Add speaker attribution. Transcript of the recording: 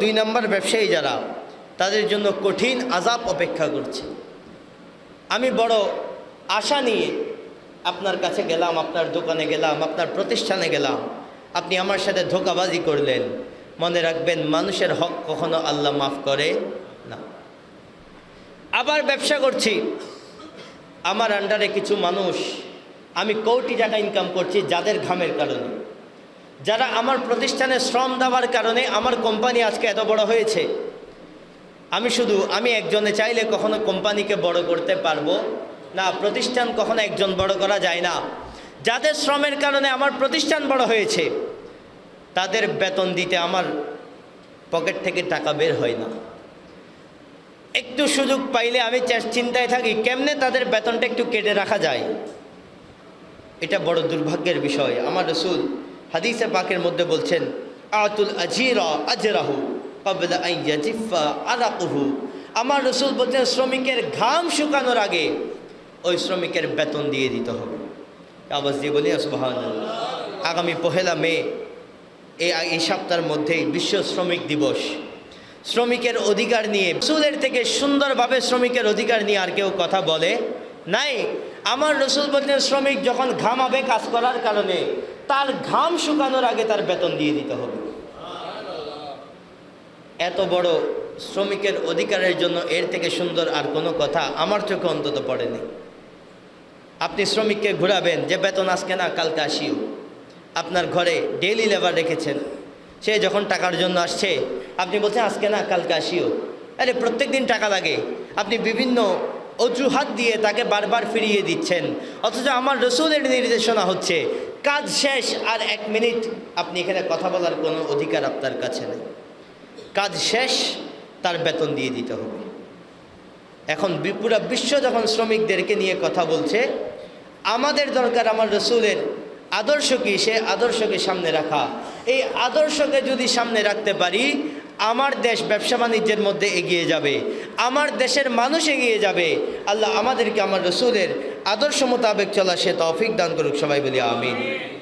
Speaker 1: দুই নম্বর ব্যবসায়ী যারা, তাদের জন্য কঠিন আজাব অপেক্ষা করছে। আমি বড় আশা নিয়ে আপনার কাছে গেলাম, আপনার দোকানে গেলাম, আপনার প্রতিষ্ঠানে গেলাম। আপনি আমার সাথে ধোকাবাজি করলেন। মনে রাখবেন, মানুষের হক কখনো আল্লাহ মাফ করে না। আবার ব্যবসা করছি। আমার আন্ডারে কিছু মানুষ, আমি কোটি টাকা ইনকাম করছি যাদের ঘামের কারণে। যারা আমার প্রতিষ্ঠানে শ্রম দেওয়ার কারণে আমার কোম্পানি আজকে এত বড় হয়েছে, আমি শুধু, আমি একজনে চাইলে কখনো কোম্পানিকে বড় করতে পারব না, প্রতিষ্ঠান কখনো একজন বড় করা যায় না। যাদের শ্রমের কারণে আমার প্রতিষ্ঠান বড় হয়েছে, তাদের বেতন দিতে আমার পকেট থেকে টাকা বের হয় না। একটু সুযোগ পাইলে আমি চিন্তায় থাকি, কেমনে তাদের বেতনটা একটু কেটে রাখা যায়? এটা বড় দুর্ভাগ্যের বিষয়। আমার রসুল হাদিসে পাকের মধ্যে বলছেন, আতুল আজিরা আজরাহু কবলা আইয়াজিফা আরাকুহু। আমার রসুল বলছেন, শ্রমিকের ঘাম শুকানোর আগে ওই শ্রমিকের বেতন দিয়ে দিতে হবে। আওয়াজ দিয়ে বলি সুবাহান আগামী পহেলা মে এই এই সপ্তাহের মধ্যেই বিশ্ব শ্রমিক দিবস। শ্রমিকের অধিকার নিয়ে, রসুলের থেকে সুন্দরভাবে শ্রমিকের অধিকার নিয়ে আর কেউ কথা বলে নাই। আমার রসুল বলছেন, শ্রমিক যখন ঘামাবে কাজ করার কারণে তার ঘাম শুকানোর আগে তার বেতন দিয়ে দিতে হবে। এত বড় শ্রমিকের অধিকারের জন্য এর থেকে সুন্দর আর কোনো কথা আমার চোখে অন্তত পড়েনি। আপনি শ্রমিককে ঘোরাবেন, যে বেতন আজকে না, কালকে আসিও। আপনার ঘরে ডেইলি লেবার রেখেছেন, সে যখন টাকার জন্য আসছে, আপনি বলছেন, আজকে না, কালকে আসিও। আরে প্রত্যেক দিন টাকা লাগে। আপনি বিভিন্ন অজুহাত দিয়ে তাকে বারবার ফিরিয়ে দিচ্ছেন। অথচ আমার রসুলের নির্দেশনা হচ্ছে কাজ শেষ আর এক মিনিট আপনি এখানে কথা বলার কোনো অধিকার আপনার কাছে নেই। কাজ শেষ, তার বেতন দিয়ে দিতে হবে। এখন পুরা বিশ্ব যখন শ্রমিকদেরকে নিয়ে কথা বলছে, আমাদের দরকার আমার রসুলের আদর্শ কি সে আদর্শকে সামনে রাখা। এই আদর্শকে যদি সামনে রাখতে পারি আমার দেশ ব্যবসা বাণিজ্যের মধ্যে এগিয়ে যাবে। আমার দেশের মানুষ এগিয়ে যাবে। আল্লাহ আমাদেরকে, আমার রসুলের আদর্শ মোতাবেক চলা সে তৌফিক দান করুক সবাই বলি, আমিন।